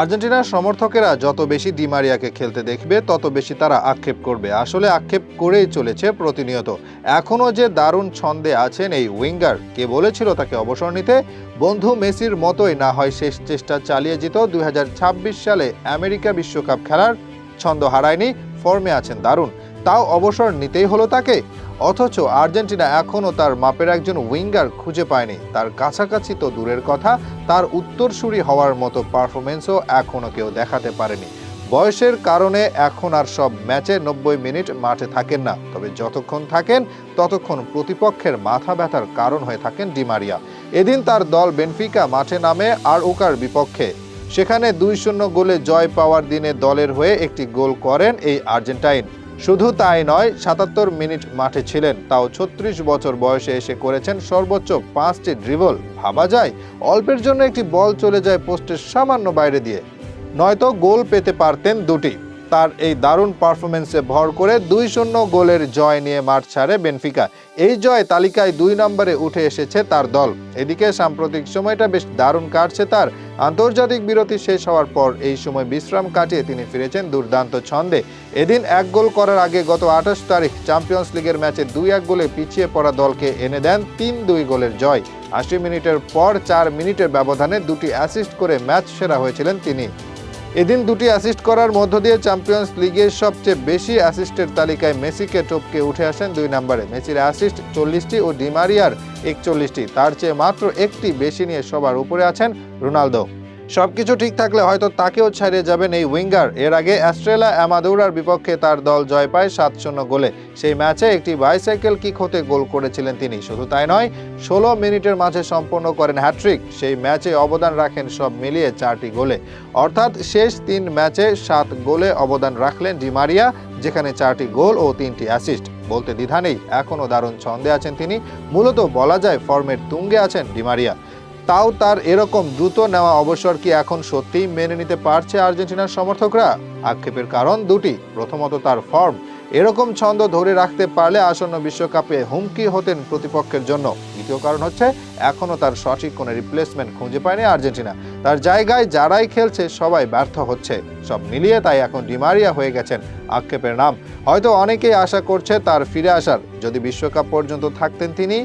আর্জেন্টিনার সমর্থকেরা যত বেশি ডিমারিয়াকে খেলতে দেখবে, তত বেশি তারা আক্ষেপ করবে। আসলে আক্ষেপ করেই চলেছে প্রতিনিয়ত। এখনও যে দারুণ ছন্দে আছেন এই উইঙ্গার, কে বলেছিল তাকে অবসর নিতে? বন্ধু মেসির মতোই না হয় শেষ চেষ্টা চালিয়ে যেত। দুই হাজার ছাব্বিশ সালে আমেরিকা বিশ্বকাপ খেলার ছন্দ হারায়নি, ফর্মে আছেন দারুণ। তাও অবসর নিতেই হলো তাকে। অথচ আর্জেন্টিনা এখনও তার মাপের একজন উইঙ্গার খুঁজে পায়নি। তার কাছাকাছি তো দূরের কথা, তার উত্তরসূরি হওয়ার মতো পারফরমেন্সও এখনও কেউ দেখাতে পারেনি। বয়সের কারণে এখন আর সব ম্যাচে নব্বই মিনিট মাঠে থাকেন না। তবে যতক্ষণ থাকেন, ততক্ষণ প্রতিপক্ষের মাথা ব্যথার কারণ হয়ে থাকেন ডিমারিয়া এদিন তার দল বেনফিকা মাঠে নামে আর ওকার বিপক্ষে। সেখানে দুই শূন্য গোলে জয় পাওয়ার দিনে দলের হয়ে একটি গোল করেন এই আর্জেন্টাইন। শুধু তাই নয়, সাতাত্তর মিনিট মাঠে ছিলেন। তাও ছত্রিশ বছর বয়সে এসে করেছেন সর্বোচ্চ পাঁচটি ড্রিবল ভাবা যায়, অল্পের জন্য একটি বল চলে যায় পোস্টের সামান্য বাইরে দিয়ে। নয়তো গোল পেতে পারতেন দুটি। তার এই দারুণ পারফরমেন্সে ভর করে দুই শূন্য গোলের জয় নিয়ে মাঠ ছাড়ে বেনফিকা। এই জয় তালিকায় দুই নম্বরে উঠে এসেছে তার দল। এদিকে সাম্প্রতিক সময়টা বেশ দারুণ কাটছে তার। আন্তর্জাতিক বিরতি শেষ হওয়ার পর এই সময় বিশ্রাম কাটিয়ে তিনি ফিরেছেন দুর্দান্ত ছন্দে। এদিন এক গোল করার আগে গত আঠাশ তারিখ চ্যাম্পিয়ন্স লিগের ম্যাচে দুই এক গোলে পিছিয়ে পড়া দলকে এনে দেন তিন দুই গোলের জয়। আশি মিনিটের পর চার মিনিটের ব্যবধানে দুটি অ্যাসিস্ট করে ম্যাচ সেরা হয়েছিলেন তিনি। এদিন দুটি অ্যাসিস্ট করার মধ্য দিয়ে চ্যাম্পিয়ন্স লিগের সবচেয়ে বেশি অ্যাসিস্টের তালিকায় মেসিকে টপকে উঠে আসেন দুই নম্বরে। মেসির অ্যাসিস্ট চল্লিশটি ও ডিমারিয়ার একচল্লিশটি। তার চেয়ে মাত্র একটি বেশি নিয়ে সবার উপরে আছেন রোনালদো। সবকিছু ঠিক থাকলে হয়তো তাকেও ছাড়িয়ে যাবেন এই উইঙ্গার। এর আগে অ্যাস্ট্রেলা অ্যামাদৌরার বিপক্ষে তার দল জয় পায় সাত শূন্য গোলে। সেই ম্যাচে একটি বাইসাইকেল কিক হতে গোল করেছিলেন তিনি। শুধু তাই নয়, ষোলো মিনিটের মাঝে সম্পন্ন করেন হ্যাট্রিক সেই ম্যাচে অবদান রাখেন সব মিলিয়ে চারটি গোলে। অর্থাৎ শেষ তিন ম্যাচে সাত গোলে অবদান রাখলেন ডিমারিয়া যেখানে চারটি গোল ও তিনটি অ্যাসিস্ট। বলতে দ্বিধা নেই, এখনও দারুণ ছন্দে আছেন তিনি। মূলত বলা যায় ফর্মের তুঙ্গে আছেন ডিমারিয়া তাও তার এরকম দ্রুত নেওয়া অবসর কি এখন সত্যিই মেনে নিতে পারছে আর্জেন্টিনার সমর্থকরা? আক্ষেপের কারণ দুটি। প্রথমত তার ফর্ম। এরকম ছন্দ ধরে রাখতে পারলে আসন্ন বিশ্বকাপে হুমকি হতেন প্রতিপক্ষের জন্য। দ্বিতীয় কারণ হচ্ছে এখনও তার সঠিক কোনো রিপ্লেসমেন্ট খুঁজে পায়নি আর্জেন্টিনা। তার জায়গায় যারাই খেলছে, সবাই ব্যর্থ হচ্ছে। সব মিলিয়ে তাই এখন ডিমারিয়া হয়ে গেছেন আক্ষেপের নাম। হয়তো অনেকেই আশা করছে তার ফিরে আসার। যদি বিশ্বকাপ পর্যন্ত থাকতেন তিনি